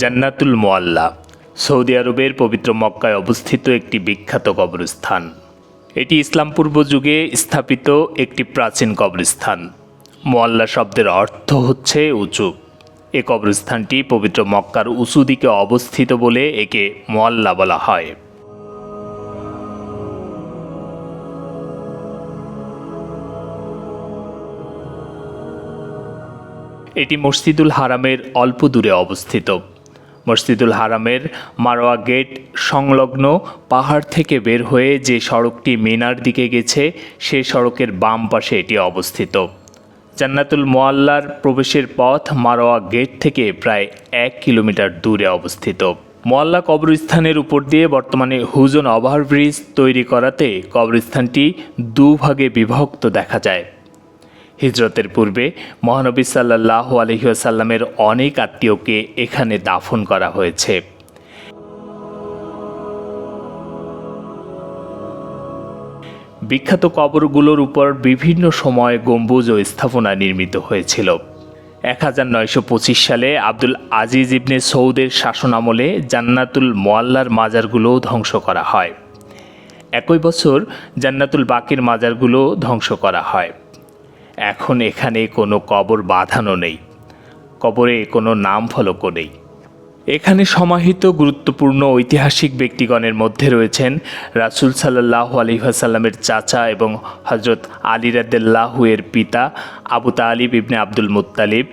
জান্নাতুল মোয়াল্লা Saudi আরবের পবিত্র মক্কায় অবস্থিত একটি বিখ্যাত কবরস্থান। এটি ইসলাম পূর্ব যুগে স্থাপিত একটি প্রাচীন কবরস্থান। মোয়াল্লা শব্দের অর্থ হচ্ছে উঁচু। এ কবরস্থানটি পবিত্র মক্কার উঁচু দিকে অবস্থিত বলে একে মোয়াল্লা বলা হয়। এটি মসজিদুল হারামের অল্প দূরে অবস্থিত। মসজিদুল হারামের মারোয়া গেট সংলগ্ন পাহাড় থেকে বের হয়ে যে সড়কটি মিনার দিকে গেছে, সে সড়কের বাম পাশে এটি অবস্থিত। জান্নাতুল মোয়াল্লার প্রবেশের পথ মারোয়া গেট থেকে প্রায় এক কিলোমিটার দূরে অবস্থিত। মোয়াল্লা কবরস্থানের উপর দিয়ে বর্তমানে হুজন ওভারব্রিজ তৈরি করাতে কবরস্থানটি দুভাগে বিভক্ত দেখা যায়। হিজরতের পূর্বে মহানবী সাল্লাহ আলহিহাসাল্লামের অনেক আত্মীয়কে এখানে দাফন করা হয়েছে। বিখ্যাত কবরগুলোর উপর বিভিন্ন সময় গম্বুজ ও স্থাপনা নির্মিত হয়েছিল। এক হাজার নয়শো পঁচিশ সালে আব্দুল আজিজ ইবনে সৌদের শাসনামলে জান্নাতুল মোয়াল্লার মাজারগুলোও ধ্বংস করা হয়। একই বছর জান্নাতুল বাকির মাজারগুলো ধ্বংস করা হয়। এখন এখানে কোনো কবর বাঁধানো নেই, কবরে কোনো নাম ফলকও নেই। এখানে সমাহিত গুরুত্বপূর্ণ ঐতিহাসিক ব্যক্তিগণের মধ্যে রয়েছেন রাসুল সাল্লাহ আলিহাসাল্লামের চাচা এবং হজরত আলী রাদ্দাল্লাহু এর পিতা আবু তালিব ইবনে আব্দুল মুত্তালিব।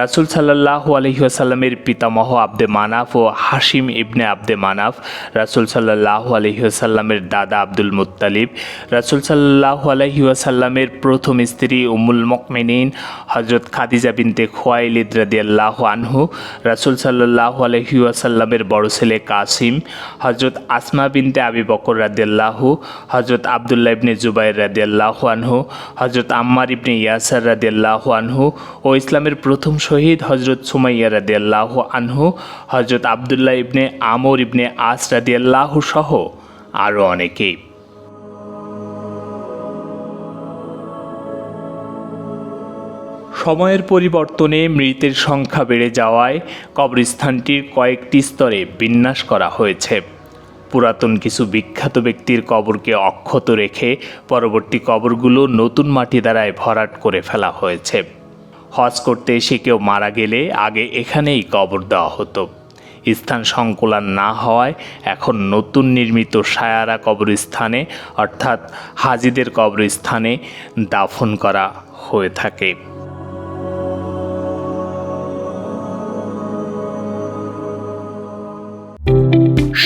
রাসুল সাল্লাহ আলহিহাসাল্লামের পিতামহ আব্দে মানাফ ও হাসিম ইবনে আব্দে মানাফ, রাসুল সাল্লাহ আলহিহাসাল্লামের দাদা আব্দুল মুত্তালিব, রাসুল সাল্লাহ আলহিহাসাল্লামের প্রথম স্ত্রী উমুল মকমেনিন হজরত খাদিজা বিনতে খোয়াইলিদ রাদিয়াল্লাহ আনহু, রাসুল সাল্লাহ আলহিউসাল্লামের বড় ছেলে কাসিম হজরত আসমা বিনতে আবি বকর রাদিয়াল্লাহু হজরত আবদুল্লাহ ইবনে জুবাইর রাদিয়াল্লাহ আনহু হজরত আম্মার ইবনে ইয়াসার রাদিয়াল্লাহ আনহু ও ইসলামের প্রথম শহীদ হজরত সুমাইয়া রাদিয়াল্লাহ আনহু হজরত আবদুল্লাহ ইবনে আমর ইবনে আস রাদিয়াল্লাহু সহ আরও অনেকেই। সময়ের পরিবর্তনে মৃতের সংখ্যা বেড়ে যাওয়ায় কবরস্থানটির কয়েকটি স্তরে বিন্যাস করা হয়েছে। পুরাতন কিছু বিখ্যাত ব্যক্তির কবরকে অক্ষত রেখে পরবর্তী কবরগুলো নতুন মাটি দ্বারায় ভরাট করে ফেলা হয়েছে। হজ করতে এসে কেউ মারা গেলে আগে এখানেই কবর দেওয়া হতো। স্থান সংকুলান না হওয়ায় এখন নতুন নির্মিত সায়ারা কবরস্থানে, অর্থাৎ হাজিদের কবরস্থানে দাফন করা হয়ে থাকে।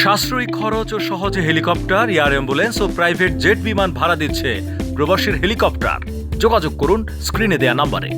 সাশ্রয়ী খরচ ও সহজে হেলিকপ্টার, এয়ার অ্যাম্বুলেন্স ও প্রাইভেট জেট বিমান ভাড়া দিচ্ছে প্রবাসীর হেলিকপ্টার। যোগাযোগ করুন স্ক্রিনে দেয়া নাম্বারে।